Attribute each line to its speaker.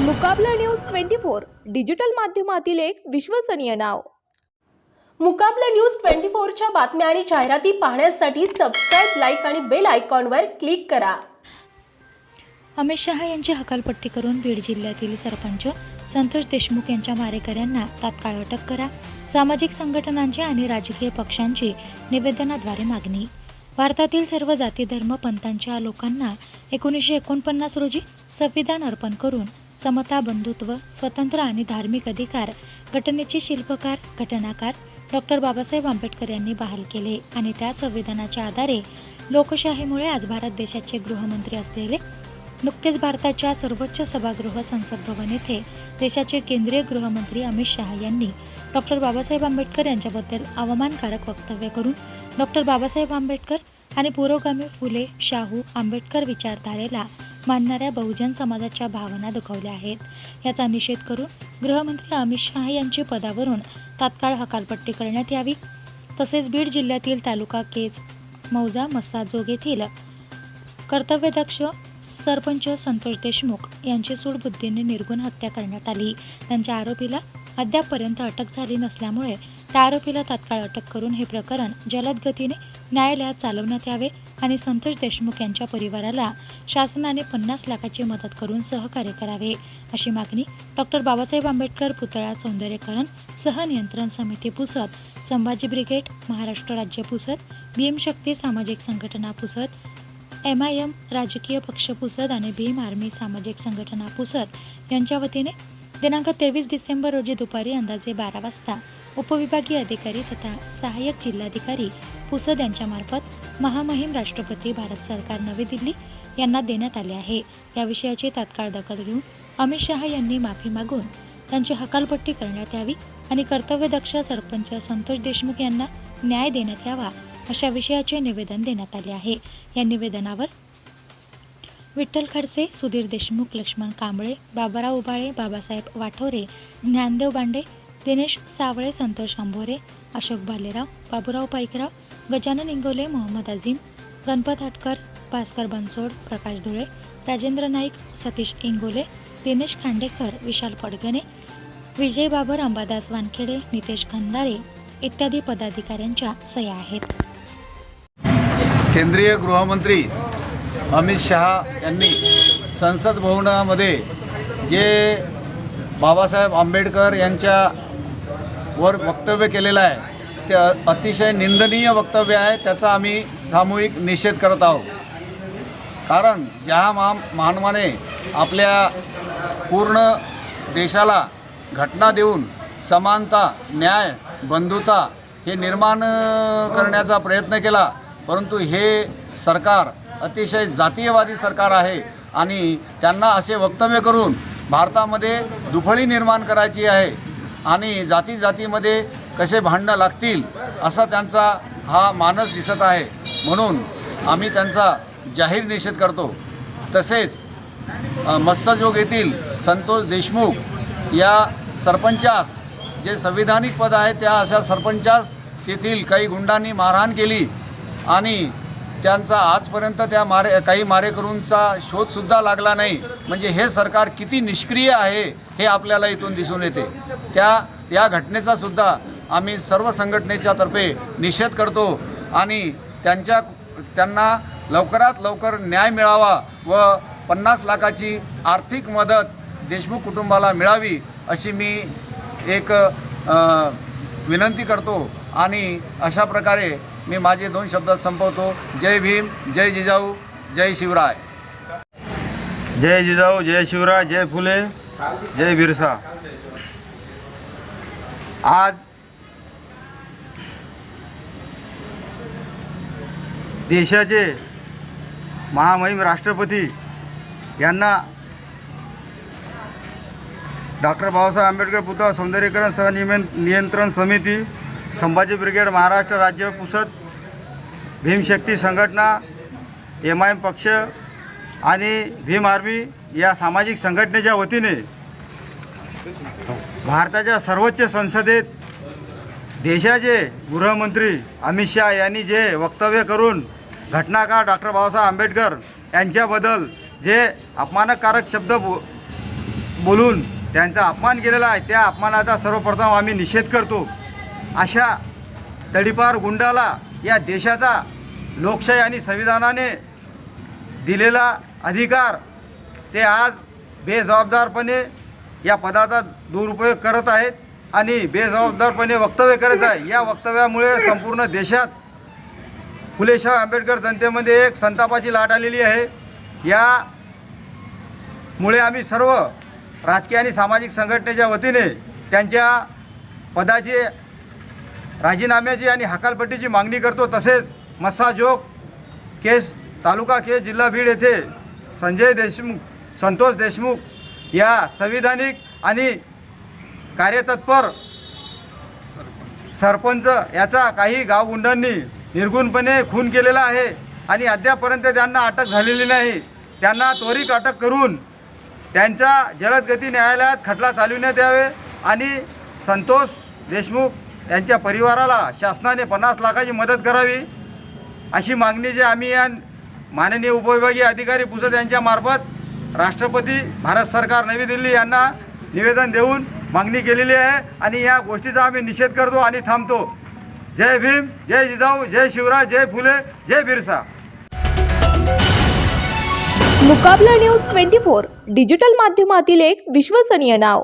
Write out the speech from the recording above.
Speaker 1: मुकाबला news twenty four digital माध्यमातील एक विश्वसनीय नाव.
Speaker 2: मुकाबला न्यूज ट्वेंटी फोरच्या बातम्या आणि जाहिराती पाहण्यासाठी सबस्क्राईब लाईक आणि बेल आयकॉनवर क्लिक करा.
Speaker 3: अमित शहा यांची हकालपट्टी करून बीड जिल्ह्यातील सरपंच संतोष देशमुख यांच्या मारेकऱ्यांना तात्काळ अटक करा. सामाजिक संघटनांची आणि राजकीय पक्षांची निवेदनाद्वारे मागणी. भारतातील सर्व जाती धर्म पंथांच्या लोकांना एकोणीसशे एकोणपन्नास रोजी संविधान अर्पण करून समता बंधुत्व स्वतंत्र आणि धार्मिक अधिकार घटनेचे शिल्पकार घटनाकार डॉक्टर बाबासाहेब आंबेडकर यांनी बहाल केले आणि त्या संविधानाच्या आधारे लोकशाहीमुळे आज भारत देशाचे गृहमंत्री असलेले नुकतेच भारताच्या सर्वोच्च सभागृह संसद भवन येथे देशाचे केंद्रीय गृहमंत्री अमित शहा यांनी डॉक्टर बाबासाहेब आंबेडकर यांच्याबद्दल अवमानकारक वक्तव्य करून डॉक्टर बाबासाहेब आंबेडकर आणि पुरोगामी फुले शाहू आंबेडकर विचारधारेला मानणाऱ्या बहुजन समाजाच्या भावना दुखावल्या आहेत. याचा निषेध करून गृहमंत्री अमित शहा यांची पदावरून तात्काळ हकालपट्टी करण्यात यावी. तसेच बीड जिल्ह्यातील तालुका केज मौजा मस्साजोग येथील कर्तव्यदक्ष सरपंच संतोष देशमुख यांची सूडबुद्धीने निर्गुण हत्या करण्यात आली. त्यांच्या आरोपीला अद्यापपर्यंत अटक झाली नसल्यामुळे त्या आरोपीला तात्काळ अटक करून हे प्रकरण जलद गतीने न्यायालयात चालवण्यात यावे. आणि संतोष देशमुख यांच्या परिवाराला शासनाने पन्नास लाखाची मदत करून सहकार्य करावे अशी मागणी डॉक्टर बाबासाहेब आंबेडकर पुतळा सौंदर्यकरण सहनियंत्रण समिती पुसद संभाजी ब्रिगेड महाराष्ट्र राज्य पुसद भीमशक्ती सामाजिक संघटना पुसद एम आय एम राजकीय पक्ष पुसद आणि भीम आर्मी सामाजिक संघटना पुसद यांच्या वतीने दिनांक तेवीस डिसेंबर रोजी दुपारी अंदाजे बारा वाजता उपविभागीय अधिकारी तथा सहाय्यक जिल्हाधिकारी पुसद यांच्यामार्फत महामहिम राष्ट्रपती भारत सरकार नवी दिल्ली यांना देण्यात आले आहे. या विषयाची तात्काळ दखल घेऊन अमित शहा यांनी माफी मागून त्यांची हकालपट्टी करण्यात यावी आणि कर्तव्यदक्ष सरपंच संतोष देशमुख यांना न्याय देण्यात यावा अशा विषयाचे निवेदन देण्यात आले आहे. या निवेदनावर विठ्ठल खडसे सुधीर देशमुख लक्ष्मण कांबळे बाबाराव उबाळे बाबासाहेब वाठोरे ज्ञानदेव बांडे दिनेश सावळे संतोष अंभोरे अशोक भालेराव बाबूराव पाईकराव गजानन इंगोले मोहम्मद अझीम गणपत हटकर भास्कर बनसोड प्रकाश धुळे राजेंद्र नाईक सतीश इंगोले दिनेश खांडेकर विशाल पडगणे विजय बाबर अंबादास वानखेडे नितेश खंदारे इत्यादी पदाधिकाऱ्यांच्या सह्या आहेत.
Speaker 4: केंद्रीय गृहमंत्री अमित शहा यांनी संसद भवनामध्ये जे बाबासाहेब आंबेडकर यांच्यावर वक्तव्य केलेलं आहे त्या अतिशय निंदनीय वक्तव्य आहे त्याचा आम्ही सामूहिक निषेध करत आहोत. कारण ज्या मा मानवाने आपल्या पूर्ण देशाला घटना देऊन समानता न्याय बंधुता हे निर्माण करण्याचा प्रयत्न केला परंतु हे सरकार अतिशय जातीयवादी सरकार आहे आणि त्यांना असे वक्तव्य करून भारतामध्ये दुफळी निर्माण करायची आहे आणि जाती जातीमध्ये कसे भांडणं लागतील असा त्यांचा हा मानस दिसत आहे. म्हणून आम्ही त्यांचा जाहीर निषेध करतो. तसेच मत्स्यजोग येथील संतोष देशमुख या सरपंचास जे संविधानिक पद आहे त्या अशा सरपंचास तेथील काही गुंडांनी मारहाण केली आणि त्यांचा आजपर्यंत त्या मारे काही मारेकरूंचा शोधसुद्धा लागला नाही. म्हणजे हे सरकार किती निष्क्रिय आहे हे आपल्याला इथून दिसून येते. त्या या घटनेचा सुद्धा आम्ही सर्व संघटनेच्या तर्फे निषेध करतो आणि त्यांच्या त्यांना लवकरात लवकर न्याय मिळावा व पन्नास लाखाची आर्थिक मदत देशमुख कुटुंबाला मिळावी अशी मी एक विनंती करतो. आणि अशा प्रकारे मी माझे दोन शब्द संपवतो. जय भीम जय जिजाऊ जय शिवराय.
Speaker 5: जय जिजाऊ जय शिवराय जय फुले जय बिरसा. आज देशाचे महामहिम राष्ट्रपती यांना डॉक्टर बाबासाहेब आंबेडकर पुतळा सौंदर्यीकरण सहनियमन नियंत्रण समिती संभाजी ब्रिगेड महाराष्ट्र राज्य पुसद भीमशक्ती संघटना एम आय एम पक्ष आणि भीम आर्मी या सामाजिक संघटनेच्या वतीने भारताच्या सर्वोच्च संसदेत देशाचे गृहमंत्री अमित शहा यांनी जे वक्तव्य करून घटनाकार डॉक्टर बाबासाहेब आंबेडकर यांच्याबद्दल जे अपमानकारक शब्द बो बोलून त्यांचा अपमान केलेला आहे त्या अपमानाचा सर्वप्रथम आम्ही निषेध करतो. अशा तडीपार गुंडाला या देशाचा लोकशाही आणि संविधानाने दिलेला अधिकार ते आज बेजबाबदारपणे या पदाचा दुरुपयोग करत आहेत. आणि बेजबाबदारपणे वक्तव्य करत आहे. या वक्तव्यामुळे संपूर्ण देशात फुलेशाह आंबेडकर जनतेमध्ये एक संतापाची लाट आलेली आहे. यामुळे आम्ही सर्व राजकीय आणि सामाजिक संघटनेच्या वतीने त्यांच्या पदाचे राजीनाम्याची आणि हकालपट्टीची मागणी करतो. तसेच मस्साजोग केस तालुका केस जिल्हा बीड येथे संजय देशमुख संतोष देशमुख या संविधानिक आणि कार्यतत्पर सरपंच याचा काही गावगुंडांनी निर्गुणपणे खून केलेला आहे आणि अद्यापर्यंत त्यांना अटक झालेली नाही. त्यांना त्वरित अटक करून त्यांचा जलदगती न्यायालयात खटला चालविण्यात यावे आणि संतोष देशमुख यांच्या परिवाराला शासनाने पन्नास लाखाची मदत करावी. अशी मागणी जी आम्ही या माननीय उपविभागीय अधिकारी पुसद यांच्यामार्फत राष्ट्रपती भारत सरकार नवी दिल्ली यांना निवेदन देऊन मागणी केलेली आहे आणि या गोष्टीचा आम्ही निषेध करतो आणि थांबतो. जय भीम जय जिजाऊ जय शिवराज जय फुले जय बिरसा.
Speaker 1: मुकाबला न्यूज ट्वेंटी फोर डिजिटल माध्यमातील एक विश्वसनीय नाव.